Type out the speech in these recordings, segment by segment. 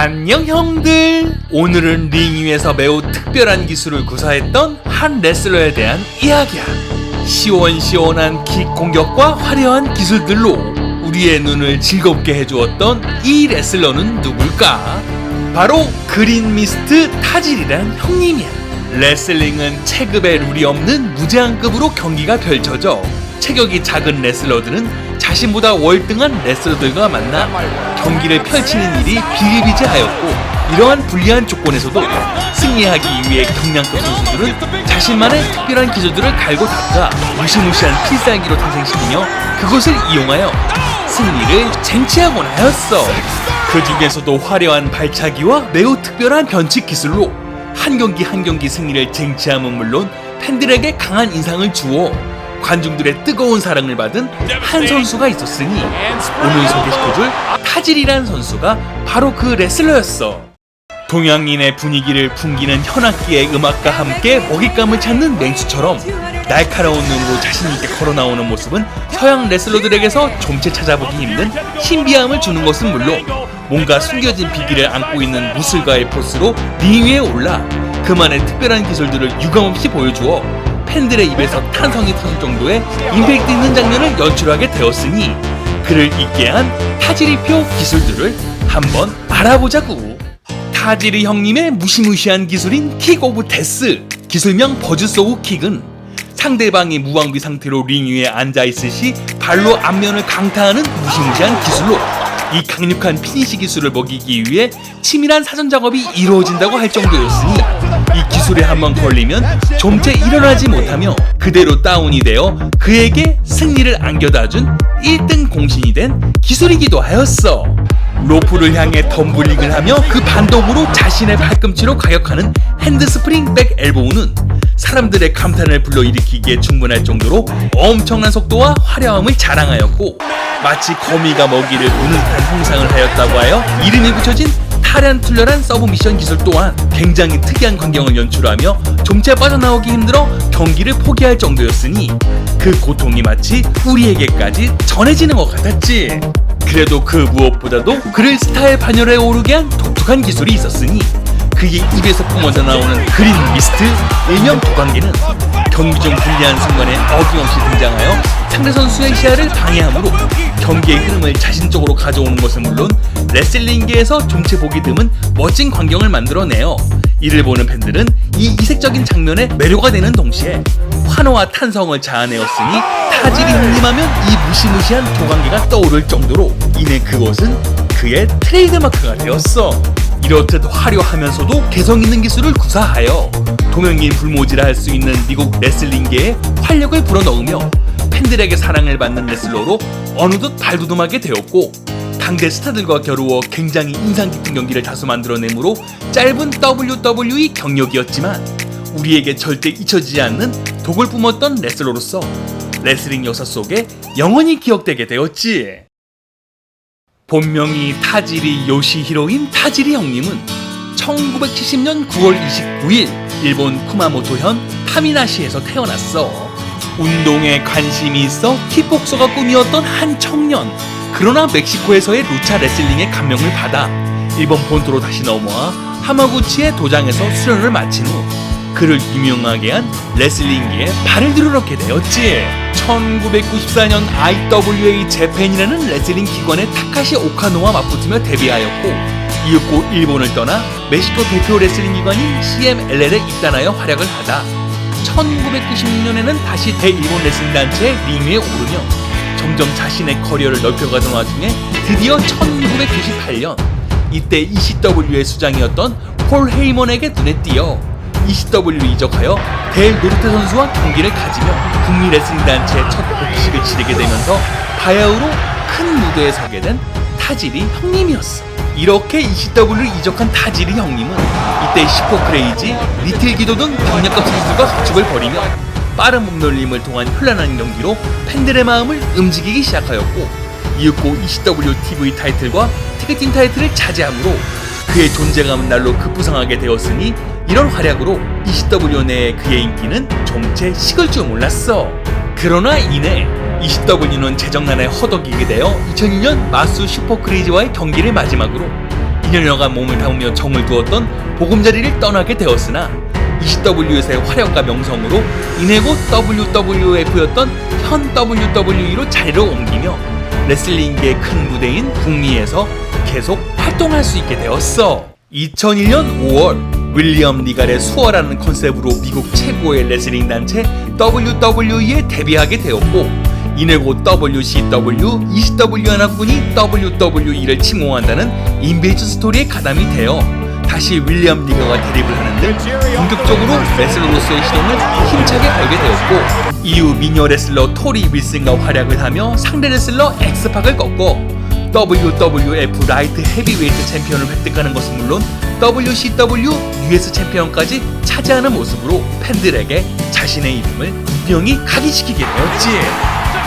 안녕 형들. 오늘은 링 위에서 매우 특별한 기술을 구사했던 한 레슬러에 대한 이야기야. 시원시원한 킥 공격과 화려한 기술들로 우리의 눈을 즐겁게 해주었던 이 레슬러는 누굴까? 바로 그린 미스트 타질이란 형님이야. 레슬링은 체급에 룰이 없는 무제한급으로 경기가 펼쳐져 체격이 작은 레슬러들은 자신보다 월등한 레슬러들과 만나 경기를 펼치는 일이 비일비재하였고 이러한 불리한 조건에서도 승리하기 위해 경량급 선수들은 자신만의 특별한 기술들을 갈고 닦아 무시무시한 필살기로 탄생시키며 그것을 이용하여 승리를 쟁취하곤 하였어. 그 중에서도 화려한 발차기와 매우 특별한 변칙 기술로 한 경기 한 경기 승리를 쟁취함은 물론 팬들에게 강한 인상을 주어 관중들의 뜨거운 사랑을 받은 한 선수가 있었으니 오늘 소개시켜줄 타질이란 선수가 바로 그 레슬러였어. 동양인의 분위기를 풍기는 현악기의 음악과 함께 먹잇감을 찾는 맹수처럼 날카로운 눈으로 자신있게 걸어 나오는 모습은 서양 레슬러들에게서 좀채 찾아보기 힘든 신비함을 주는 것은 물론 뭔가 숨겨진 비기를 안고 있는 무술가의 포스로 링 위에 올라 그만의 특별한 기술들을 유감없이 보여주어 팬들의 입에서 탄성이 터질 정도의 임팩트 있는 장면을 연출하게 되었으니 그를 있게 한 타지리표 기술들을 한번 알아보자구. 타지리 형님의 무시무시한 기술인 킥 오브 데스 기술명 버즈소우 킥은 상대방이 무방비 상태로 링 위에 앉아 있을 시 발로 앞면을 강타하는 무시무시한 기술로 이 강력한 피니시 기술을 먹이기 위해 치밀한 사전 작업이 이루어진다고 할 정도였으니 이 기술에 한번 걸리면 좀채 일어나지 못하며 그대로 다운이 되어 그에게 승리를 안겨다준 1등 공신이 된 기술이기도 하였어. 로프를 향해 덤블링을 하며 그 반동으로 자신의 팔꿈치로 가격하는 핸드스프링 백 엘보우는 사람들의 감탄을 불러일으키기에 충분할 정도로 엄청난 속도와 화려함을 자랑하였고 마치 거미가 먹이를 우는 듯한 형상을 하였다고 하여 이름이 붙여진 타란툴러란 서브미션 기술 또한 굉장히 특이한 광경을 연출하며 좀채 빠져나오기 힘들어 경기를 포기할 정도였으니 그 고통이 마치 우리에게까지 전해지는 것 같았지. 그래도 그 무엇보다도 그를 스타의 반열에 오르게 한 독특한 기술이 있었으니 그의 입에서 뿜어져 나오는 그린 미스트 일명 도관계는 경기 중 불리한 순간에 어김없이 등장하여 상대 선수의 시야를 방해하므로 경기의 흐름을 자신 쪽으로 가져오는 것은 물론 레슬링계에서 좀채 보기 드문 멋진 광경을 만들어내어 이를 보는 팬들은 이 이색적인 장면에 매료가 되는 동시에 환호와 탄성을 자아내었으니 타지리 형님하면 이 무시무시한 도관계가 떠오를 정도로 이내 그것은 그의 트레이드마크가 되었어. 이렇듯 화려하면서도 개성 있는 기술을 구사하여 동양인 불모지라 할 수 있는 미국 레슬링계에 활력을 불어넣으며 팬들에게 사랑을 받는 레슬러로 어느덧 발돋움하게 되었고 당대 스타들과 겨루어 굉장히 인상 깊은 경기를 다수 만들어내므로 짧은 WWE 경력이었지만 우리에게 절대 잊혀지지 않는 독을 뿜었던 레슬러로서 레슬링 역사 속에 영원히 기억되게 되었지. 본명이 타지리 요시히로인 타지리 형님은 1970년 9월 29일 일본 쿠마모토현 타미나시에서 태어났어. 운동에 관심이 있어 킥복서가 꿈이었던 한 청년. 그러나 멕시코에서의 루차 레슬링에 감명을 받아 일본 본토로 다시 넘어와 하마구치의 도장에서 수련을 마친 후 그를 유명하게 한 레슬링계에 발을 들여놓게 되었지. 1994년 IWA 재팬이라는 레슬링 기관의 타카시 오카노와 맞붙으며 데뷔하였고 이윽고 일본을 떠나 멕시코 대표 레슬링 기관인 CMLL에 입단하여 활약을 하다 1996년에는 다시 대일본 레슬링 단체의 링에 오르며 점점 자신의 커리어를 넓혀가던 와중에 드디어 1998년 이때 ECW의 수장이었던 폴 헤이먼에게 눈에 띄어 ECW로 이적하여 델 노르테 선수와 경기를 가지며 북미 레슬링 단체의 첫 복식을 치르게 되면서 바야흐로 큰 무대에 서게 된 타지리 형님이었어. 이렇게 ECW를 이적한 타지리 형님은 이때 슈퍼크레이지, 리틀 기도 등 강력급 선수들과 합축을 벌이며 빠른 몸놀림을 통한 현란한 경기로 팬들의 마음을 움직이기 시작하였고 이윽고 ECW TV 타이틀과 티켓팅 타이틀을 차지함으로 그의 존재감은 날로 급부상하게 되었으니 이런 활약으로 ECW 내의 그의 인기는 좀채 식을 줄 몰랐어. 그러나 이내 ECW는 재정난에 허덕이게 되어 2002년 마수 슈퍼크레이지와의 경기를 마지막으로 2년여간 몸을 담으며 정을 두었던 보금자리를 떠나게 되었으나 ECW에서의 활약과 명성으로 이내고 WWF였던 현 WWE로 자리를 옮기며 레슬링계의 큰 무대인 북미에서 계속 활동할 수 있게 되었어. 2001년 5월 윌리엄 리갈의 수어라는 컨셉으로 미국 최고의 레슬링 단체 WWE에 데뷔하게 되었고 이내고 WCW, ECW 연합군이 WWE를 침공한다는 인베이전 스토리에 가담이 되어 다시 윌리엄 리거가 대립을 하는데 본격적으로 레슬러로서의 시동을 힘차게 걸게 되었고 이후 미녀 레슬러 토리 윌슨과 활약을 하며 상대 레슬러 엑스팍을 꺾고 WWF 라이트 헤비웨이트 챔피언을 획득하는 것은 물론 WCW US 챔피언까지 차지하는 모습으로 팬들에게 자신의 이름을 분명히 각인시키게 되었지.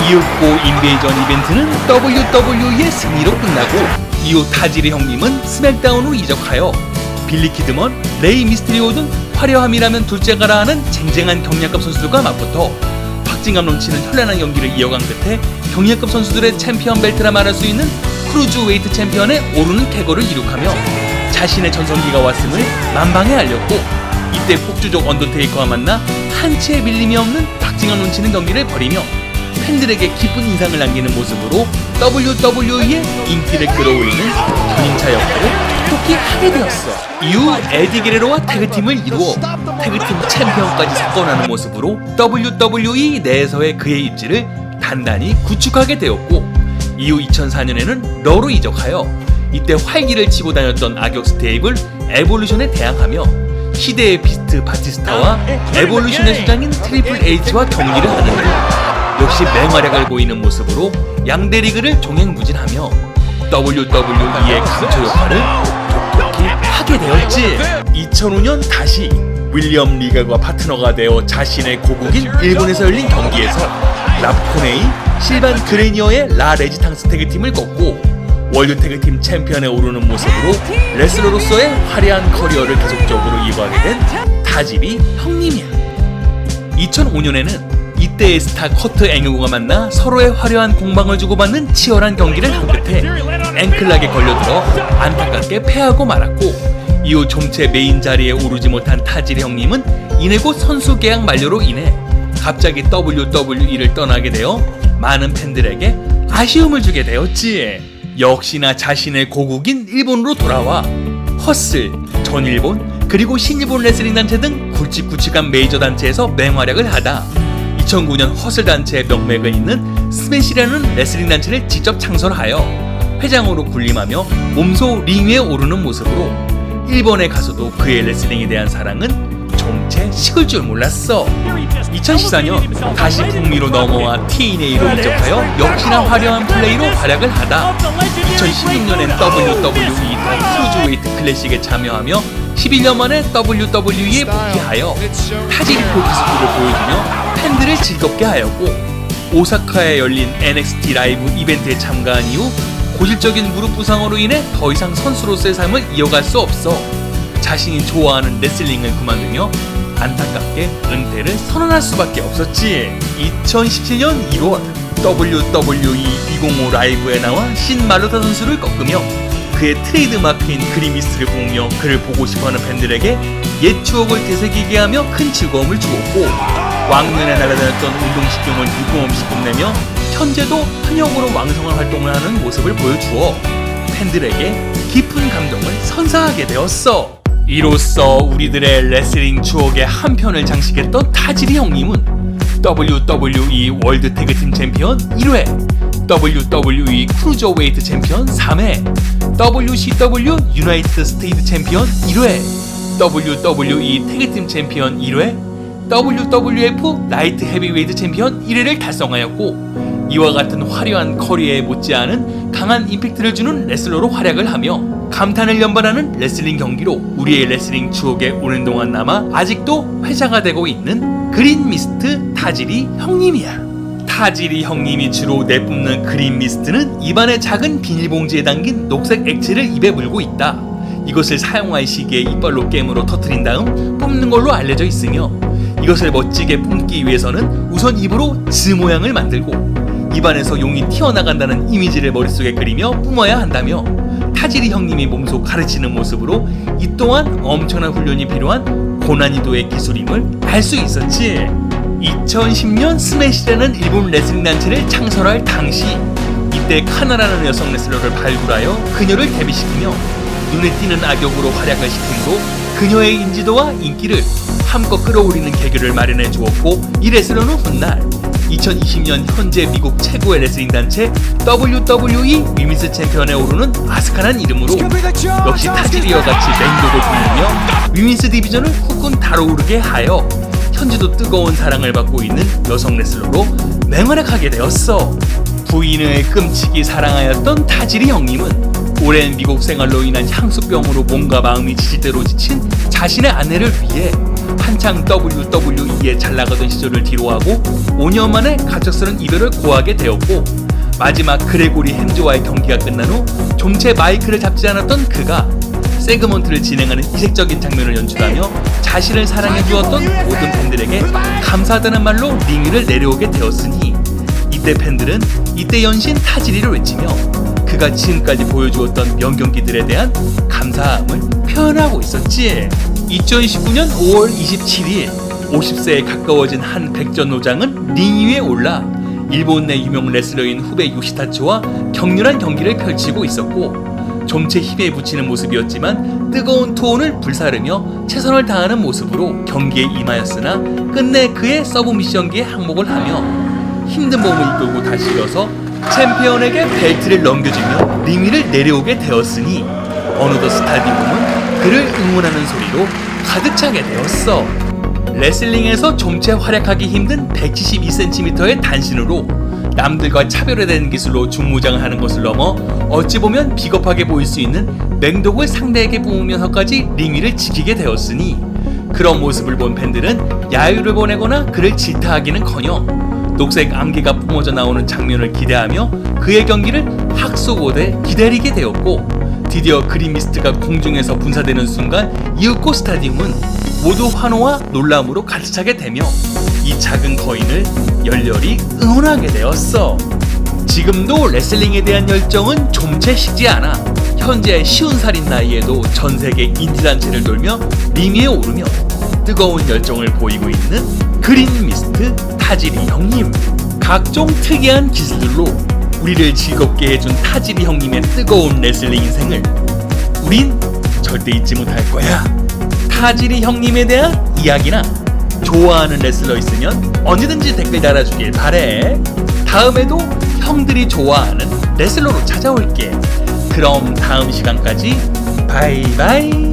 이윽고 인베이전 이벤트는 WWE의 승리로 끝나고 이후 타지리 형님은 스맥다운으로 이적하여 빌리 키드먼, 레이 미스테리오 등 화려함이라면 둘째가라 하는 쟁쟁한 경량급 선수들과 맞붙어 박진감 넘치는 현란한 경기를 이어간 끝에 경량급 선수들의 챔피언 벨트라 말할 수 있는 크루즈 웨이트 챔피언에 오르는 쾌거를 이룩하며 자신의 전성기가 왔음을 만방에 알렸고 이때 폭주족 언더테이커와 만나 한치의 밀림이 없는 박진감 넘치는 경기를 벌이며 팬들에게 기쁜 인상을 남기는 모습으로 WWE의 인기를 끌어올리는 견인차 역할을 톡톡히 하게 되었어. 이후 에디 게레로와 태그팀을 이루어 태그팀 챔피언까지 석권하는 모습으로 WWE 내에서의 그의 입지를 단단히 구축하게 되었고 이후 2004년에는 러로 이적하여 이때 활기를 치고 다녔던 악역 스테이블 에볼루션에 대항하며 시대의 비스트 바티스타와 에볼루션의 수장인 트리플 H와 경기를 하는데 역시 맹활약을 보이는 모습으로 양대 리그를 종횡무진하며 WWE의 감초 역할을 톡톡히 하게 되었지. 2005년 다시 윌리엄 리가가 파트너가 되어 자신의 고국인 일본에서 열린 경기에서 랍코네이, 실반 그레니어의 라 레지탕스 태그팀을 꺾고 월드 태그팀 챔피언에 오르는 모습으로 레슬러로서의 화려한 커리어를 계속적으로 이어가게 된 타지비 형님이야. 2005년에는 이때의 스타 커트 앵글과 만나 서로의 화려한 공방을 주고받는 치열한 경기를 한 끝에 앵클락에 걸려들어 안타깝게 패하고 말았고 이후 좀채 메인 자리에 오르지 못한 타지리 형님은 이내 곧 선수 계약 만료로 인해 갑자기 WWE를 떠나게 되어 많은 팬들에게 아쉬움을 주게 되었지. 역시나 자신의 고국인 일본으로 돌아와 허슬, 전일본, 그리고 신일본 레슬링 단체 등 굵직굵직한 메이저 단체에서 맹활약을 하다 2009년 허슬 단체의 명맥을 잇는 스매시라는 레슬링 단체를 직접 창설하여 회장으로 군림하며 몸소 링 위에 오르는 모습으로 일본에 가서도 그의 레슬링에 대한 사랑은 좀채 식을 줄 몰랐어. 2014년 다시 북미로 넘어와 TNA로 이적하여 역시나 화려한 플레이로 활약을 하다 2016년엔 WWE 크루즈웨이트 클래식에 참여하며 11년 만에 WWE에 복귀하여 타지리표 기술을 보여주며 팬들을 즐겁게 하였고 오사카에 열린 NXT 라이브 이벤트에 참가한 이후 고질적인 무릎 부상으로 인해 더 이상 선수로서의 삶을 이어갈 수 없어 자신이 좋아하는 레슬링을 그만두며 안타깝게 은퇴를 선언할 수밖에 없었지. 2017년 1월 WWE 205 라이브에 나와 신 마르타 선수를 꺾으며 그의 트레이드 마크인 그리미스를 보며 그를 보고 싶어하는 팬들에게 옛 추억을 되새기게 하며 큰 즐거움을 주었고 왕년에 날아다녔던 운동신경을 유감없이 뽐내며 현재도 현역으로 왕성한 활동을 하는 모습을 보여주어 팬들에게 깊은 감동을 선사하게 되었어. 이로써 우리들의 레슬링 추억의 한 편을 장식했던 타지리 형님은 WWE 월드 태그팀 챔피언 1회, WWE 크루저웨이트 챔피언 3회, WCW 유나이티드 스테이트 챔피언 1회, WWE 태그팀 챔피언 1회, WWF 라이트 헤비웨이트 챔피언 1회를 달성하였고 이와 같은 화려한 커리어에 못지않은 강한 임팩트를 주는 레슬러로 활약을 하며 감탄을 연발하는 레슬링 경기로 우리의 레슬링 추억에 오랜 동안 남아 아직도 회자가 되고 있는 그린 미스트 타지리 형님이야. 타지리 형님이 주로 내뿜는 그린 미스트는 입안의 작은 비닐봉지에 담긴 녹색 액체를 입에 물고 있다. 이것을 사용할 시기에 이빨로 깨물어 터트린 다음 뿜는 걸로 알려져 있으며 이것을 멋지게 뿜기 위해서는 우선 입으로 즈 모양을 만들고 입안에서 용이 튀어나간다는 이미지를 머릿속에 그리며 뿜어야 한다며 타지리 형님이 몸소 가르치는 모습으로 이 또한 엄청난 훈련이 필요한 고난이도의 기술임을 알 수 있었지. 2010년 스매시라는 일본 레슬링 단체를 창설할 당시 이때 카나라는 여성 레슬러를 발굴하여 그녀를 데뷔시키며 눈에 띄는 악역으로 활약을 시킴으로 그녀의 인지도와 인기를 한껏 끌어올리는 계기를 마련해 주었고 이 레슬러는 훗날 2020년 현재 미국 최고의 레슬링 단체 WWE 위미스 챔피언에 오르는 아스카란 이름으로 역시 타지리와 같이 맹독을 부리며 위민스 디비전을 후끈 달아오르게 하여 현재도 뜨거운 사랑을 받고 있는 여성 레슬러로 맹활약하게 되었어. 부인을 끔찍이 사랑하였던 타지리 형님은 오랜 미국 생활로 인한 향수병으로 몸과 마음이 지지대로 지친 자신의 아내를 위해 한창 WWE에 잘 나가던 시절을 뒤로하고 5년 만에 가족스러운 이별을 고하게 되었고 마지막 그레고리 햄즈와의 경기가 끝난 후 좀채 마이크를 잡지 않았던 그가 세그먼트를 진행하는 이색적인 장면을 연출하며 자신을 사랑해 주었던 모든 팬들에게 감사하다는 말로 링 위를 내려오게 되었으니 이때 팬들은 이때 연신 타지리를 외치며 그가 지금까지 보여주었던 명경기들에 대한 감사함을 표현하고 있었지. 2019년 5월 27일 50세에 가까워진 한 백전노장은 링 위에 올라 일본 내 유명 레슬러인 후배 요시타츠와 격렬한 경기를 펼치고 있었고 좀채 힘에 붙이는 모습이었지만 뜨거운 투혼을 불사르며 최선을 다하는 모습으로 경기에 임하였으나 끝내 그의 서브 미션기에 항복을 하며 힘든 몸을 이끌고 다시 일어서 챔피언에게 벨트를 넘겨주며 링 위를 내려오게 되었으니 어느덧 스타디움은 그를 응원하는 소리로 가득 차게 되었어. 레슬링에서 좀채 활약하기 힘든 172cm의 단신으로 남들과 차별화된 기술로 중무장을 하는 것을 넘어 어찌 보면 비겁하게 보일 수 있는 맹독을 상대에게 부으면서까지 링 위를 지키게 되었으니 그런 모습을 본 팬들은 야유를 보내거나 그를 질타하기는커녕 녹색 안개가 뿜어져 나오는 장면을 기대하며 그의 경기를 학수고대 기다리게 되었고 드디어 그린 미스트가 공중에서 분사되는 순간 이윽고 스타디움은 모두 환호와 놀람으로 가득 차게 되며 이 작은 거인을 열렬히 응원하게 되었어. 지금도 레슬링에 대한 열정은 좀채 식지 않아 현재 쉬운 살인 나이에도 전 세계 인디단체를 돌며 링 위에 오르며 뜨거운 열정을 보이고 있는 그린 미스트 타지리 형님 각종 특이한 기술들로 우리를 즐겁게 해준 타지리 형님의 뜨거운 레슬링 인생을 우린 절대 잊지 못할 거야. 타지리 형님에 대한 이야기나 좋아하는 레슬러 있으면 언제든지 댓글 달아주길 바래. 다음에도 형들이 좋아하는 레슬러로 찾아올게. 그럼 다음 시간까지 바이바이